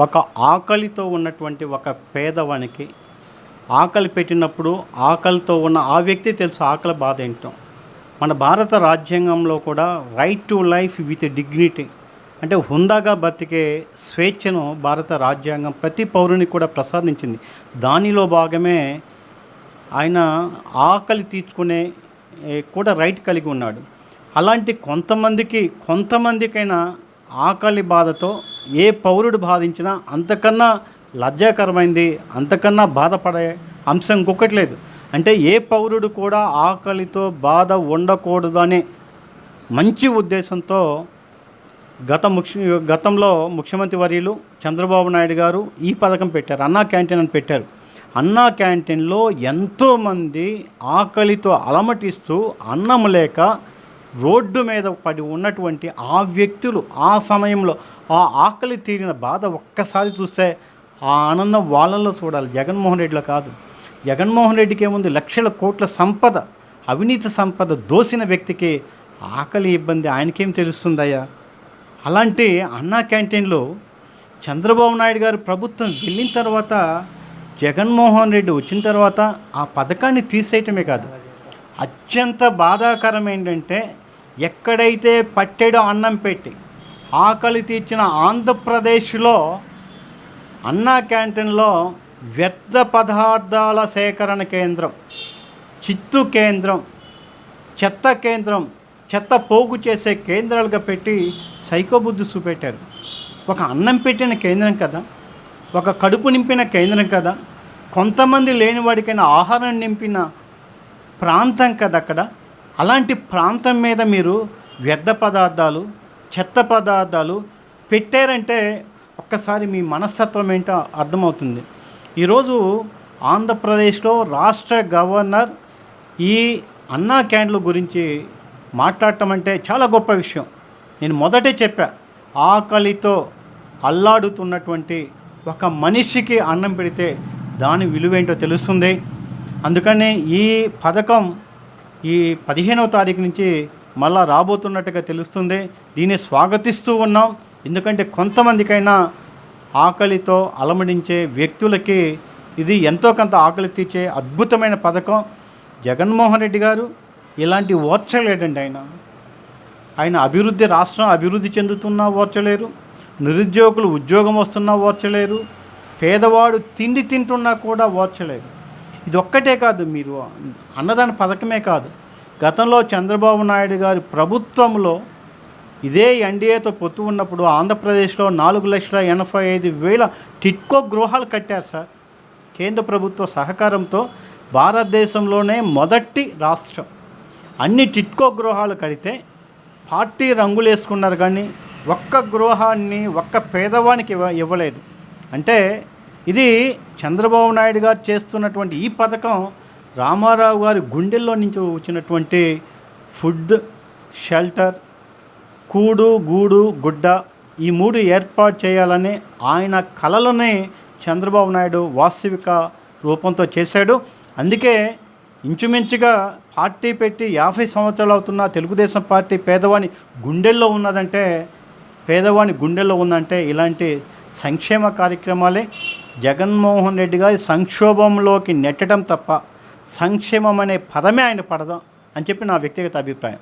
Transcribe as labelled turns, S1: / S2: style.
S1: ఒక ఆకలితో ఉన్నటువంటి ఒక పేదవానికి ఆకలి పెట్టినప్పుడు ఆకలితో ఉన్న ఆ వ్యక్తి తెలుసు ఆకలి బాధ ఏంటో. మన భారత రాజ్యాంగంలో కూడా right to life with dignity అంటే హుందాగా బతికే స్వేచ్ఛను భారత రాజ్యాంగం ప్రతి పౌరునికి కూడా ప్రసాదించింది. దానిలో భాగమే ఆయన ఆకలి తీర్చుకునే కూడా రైట్ కలిగి ఉన్నాడు. అలాంటి కొంతమందికి కొంతమందికైనా ఆకలి బాధతో ఏ పౌరుడు బాధించినా అంతకన్నా లజ్జాకరమైంది అంతకన్నా బాధపడే అంశం ఇంకొకటి లేదు. అంటే ఏ పౌరుడు కూడా ఆకలితో బాధ ఉండకూడదు అనే మంచి ఉద్దేశంతో గత ముఖ్య గతంలో ముఖ్యమంత్రి వర్యులు చంద్రబాబు నాయుడు గారు ఈ పథకం పెట్టారు అన్నా క్యాంటీన్ అని పెట్టారు. అన్నా క్యాంటీన్లో ఎంతోమంది ఆకలితో అలమటిస్తూ అన్నం లేక రోడ్డు మీద పడి ఉన్నటువంటి ఆ వ్యక్తులు ఆ సమయంలో ఆ ఆకలి తీరిన బాధ ఒక్కసారి చూస్తే ఆ ఆనందం వాళ్ళల్లో చూడాలి. జగన్మోహన్ రెడ్డిలో కాదు. జగన్మోహన్ రెడ్డికి ఏముంది? లక్షల కోట్ల సంపద అవినీతి సంపద దోసిన వ్యక్తికి ఆకలి ఇబ్బంది ఆయనకేం తెలుస్తుందయ్యా? అలాంటి అన్నా క్యాంటీన్లో చంద్రబాబు నాయుడు గారు ప్రభుత్వం వెళ్ళిన తర్వాత జగన్మోహన్ రెడ్డి వచ్చిన తర్వాత ఆ పథకాన్ని తీసేయటమే కాదు. అత్యంత బాధాకరం ఏంటంటే ఎక్కడైతే పట్టెడు అన్నం పెట్టి ఆకలి తీర్చిన ఆంధ్రప్రదేశ్లో అన్నా క్యాంటీన్లో వ్యర్థ పదార్థాల సేకరణ కేంద్రం చిత్తు కేంద్రం చెత్త కేంద్రం చెత్త పోగు చేసే కేంద్రాలుగా పెట్టి సైకోబుద్ధి చూపెట్టారు. ఒక అన్నం పెట్టిన కేంద్రం కదా ఒక కడుపు నింపిన కేంద్రం కదా కొంతమంది లేనివాడికైనా ఆహారం నింపిన ప్రాంతం కదా అక్కడ. అలాంటి ప్రాంతం మీద మీరు వ్యర్థ పదార్థాలు చెత్త పదార్థాలు పెట్టారంటే ఒక్కసారి మీ మనస్తత్వం ఏంటో అర్థమవుతుంది. ఈరోజు ఆంధ్రప్రదేశ్లో రాష్ట్ర గవర్నర్ ఈ అన్నా క్యాండ్ల గురించి మాట్లాడటం అంటే చాలా గొప్ప విషయం. నేను మొదటే చెప్పా ఆకలితో అల్లాడుతున్నటువంటి ఒక మనిషికి అన్నం పెడితే దాని విలువేంటో తెలుస్తుంది. అందుకని ఈ పథకం ఈ పదిహేనవ తారీఖు నుంచి మళ్ళా రాబోతున్నట్టుగా తెలుస్తుంది. దీన్ని స్వాగతిస్తూ ఉన్నాం. ఎందుకంటే కొంతమందికైనా ఆకలితో అలమడించే వ్యక్తులకి ఇది ఎంతో కొంత ఆకలి తీర్చే అద్భుతమైన పథకం. జగన్మోహన్ రెడ్డి గారు ఇలాంటి ఓర్చలేడండి ఆయన. ఆయన అభివృద్ధి రాష్ట్రం అభివృద్ధి చెందుతున్నా ఓర్చలేరు. నిరుద్యోగులు ఉద్యోగం వస్తున్నా ఓర్చలేరు. పేదవాడు తిండి తింటున్నా కూడా ఓర్చలేరు. ఇది ఒక్కటే కాదు మీరు అన్నదాన పథకమే కాదు. గతంలో చంద్రబాబు నాయుడు గారి ప్రభుత్వంలో ఇదే ఎన్డీఏతో పొత్తు ఉన్నప్పుడు ఆంధ్రప్రదేశ్లో నాలుగు లక్షల ఎనభై ఐదు వేల టిట్కో గృహాలు కట్టారు సార్. కేంద్ర ప్రభుత్వ సహకారంతో భారతదేశంలోనే మొదటి రాష్ట్రం. అన్ని టిట్కో గృహాలు కడితే పార్టీ రంగులు వేసుకున్నారు కానీ ఒక్క గృహాన్ని ఒక్క పేదవానికి ఇవ్వ ఇవ్వలేదు. అంటే ఇది చంద్రబాబు నాయుడు గారు చేస్తున్నటువంటి ఈ పథకం రామారావు గారి గుండెల్లో నుంచి వచ్చినటువంటి ఫుడ్ షెల్టర్ కూడు గూడు గుడ్డ ఈ మూడు ఏర్పాటు చేయాలని ఆయన కలలనే చంద్రబాబు నాయుడు వాస్తవిక రూపంతో చేశాడు. అందుకే ఇంచుమించుగా పార్టీ పెట్టి యాభై సంవత్సరాలు అవుతున్న తెలుగుదేశం పార్టీ పేదవాని గుండెల్లో ఉన్నదంటే పేదవాని గుండెల్లో ఉందంటే ఇలాంటి సంక్షేమ కార్యక్రమాలే జగన్మోహన్ రెడ్డి గారి సంక్షోభంలోకి నెట్టడం తప్ప సంక్షేమం అనే పదమే ఆయన పడదాం అని చెప్పి నా వ్యక్తిగత అభిప్రాయం.